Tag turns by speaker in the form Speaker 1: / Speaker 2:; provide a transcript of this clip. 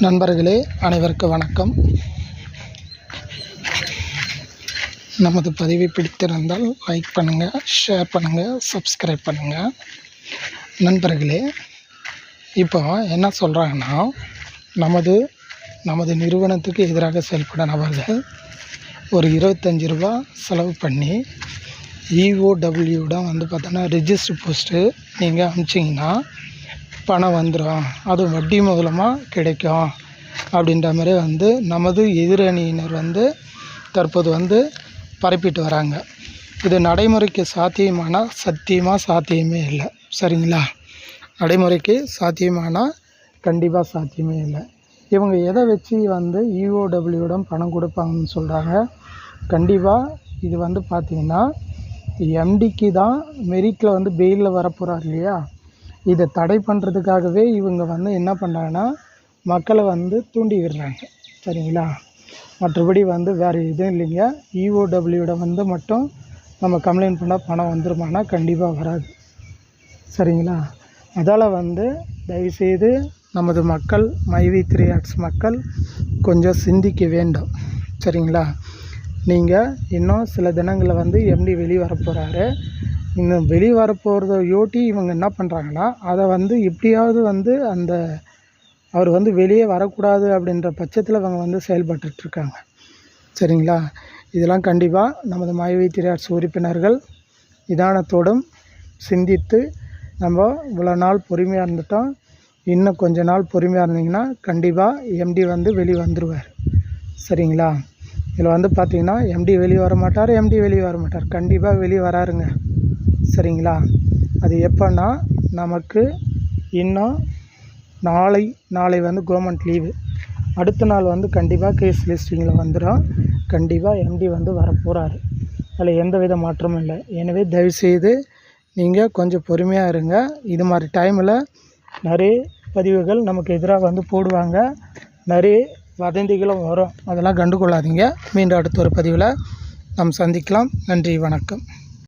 Speaker 1: நண்பர்களே அனைவருக்கும் வணக்கம். நமது பதிவை பிடித்திருந்தால் லைக் பண்ணுங்கள் ஷேர் பண்ணுங்கள் சப்ஸ்கிரைப் பண்ணுங்கள் நண்பர்களே இப்போ என்ன சொல்கிறாங்கன்னா நமது நமது நிறுவனத்துக்கு எதிராக செயல்பட நபர்கள் ஒரு இருபத்தஞ்சி ரூபா செலவு பண்ணி E இஓடபிள்யூடம் வந்து பார்த்தோன்னா ரிஜிஸ்டர் போஸ்ட்டு நீங்கள் அனுப்பிச்சிங்கன்னா பணம் வந்துடும் அது வட்டி மூலமாக கிடைக்கும். அப்படின்ற மாதிரி வந்து நமது எதிரணியினர் வந்து தற்போது வந்து பரப்பிட்டு வராங்க. இது நடைமுறைக்கு சாத்தியமானால் சத்தியமாக சாத்தியமே இல்லை. சரிங்களா? நடைமுறைக்கு சாத்தியமானால் கண்டிப்பாக சாத்தியமே இல்லை. இவங்க எதை வச்சு வந்து இஓடபிள்யூடம் பணம் கொடுப்பாங்கன்னு சொல்கிறாங்க கண்டிப்பாக இது வந்து பார்த்திங்கன்னா எம்டிக்கு தான் மெரிட்டில் வந்து பெயிலில் வரப்போகிறார் இல்லையா? இதை தடை பண்ணுறதுக்காகவே இவங்க வந்து என்ன பண்ணுறாங்கன்னா மக்களை வந்து தூண்டி விடுறாங்க. சரிங்களா? மற்றபடி வந்து வேறு எதுவும் இல்லைங்க. இஓடபிள்யூட வந்து மட்டும் நம்ம கம்ப்ளைண்ட் பண்ணால் பணம் வந்துருமானா கண்டிப்பாக வராது. சரிங்களா? அதால் வந்து தயவுசெய்து நமது மக்கள் மைவி த்ரீ ஆர்ட்ஸ் மக்கள் கொஞ்சம் சிந்திக்க வேண்டும். சரிங்களா? நீங்கள் இன்னும் சில தினங்களில் வந்து எம்டி வெளியே வரப்போகிறாரு இன்னும் வெளியே வரப்போகிறத யோட்டி இவங்க என்ன பண்ணுறாங்கன்னா அதை வந்து எப்படியாவது வந்து அந்த அவர் வந்து வெளியே வரக்கூடாது அப்படின்ற பட்சத்தில் அவங்க வந்து செயல்பட்டுட்ருக்காங்க சரிங்களா? இதெல்லாம் கண்டிப்பாக நமது மாயவி அரசு உறுப்பினர்கள் நிதானத்தோடும் சிந்தித்து நம்ம இவ்வளோ நாள் பொறுமையாக இருந்துட்டோம். இன்னும் கொஞ்ச நாள் பொறுமையாக இருந்தீங்கன்னா கண்டிப்பாக எம்டி வந்து வெளியே வந்துடுவார் சரிங்களா? இதில் வந்து பார்த்திங்கன்னா எம்டி வெளியே வர மாட்டார் எம்டி வெளியே வர மாட்டார் கண்டிப்பாக வெளியே வராருங்க. சரிங்களா? அது எப்போன்னா நமக்கு இன்னும் நாளை நாளை வந்து கவர்மெண்ட் லீவு அடுத்த நாள் வந்து கண்டிப்பாக கேஸ் லிஸ்டிங்கில் வந்துடும் கண்டிப்பாக எம்டி வந்து வரப்போகிறாரு அதில் எந்த வித மாற்றமும் இல்லை. எனவே தயவுசெய்து நீங்கள் கொஞ்சம் பொறுமையாக இருங்க. இது மாதிரி டைமில் நிறைய பதிவுகள் நமக்கு எதிராக வந்து போடுவாங்க. நிறைய வதந்திகளும் வரும். அதெல்லாம் கண்டுகொள்ளாதீங்க. மீண்டும் அடுத்த ஒரு பதிவில் நாம் சந்திக்கலாம். நன்றி வணக்கம்.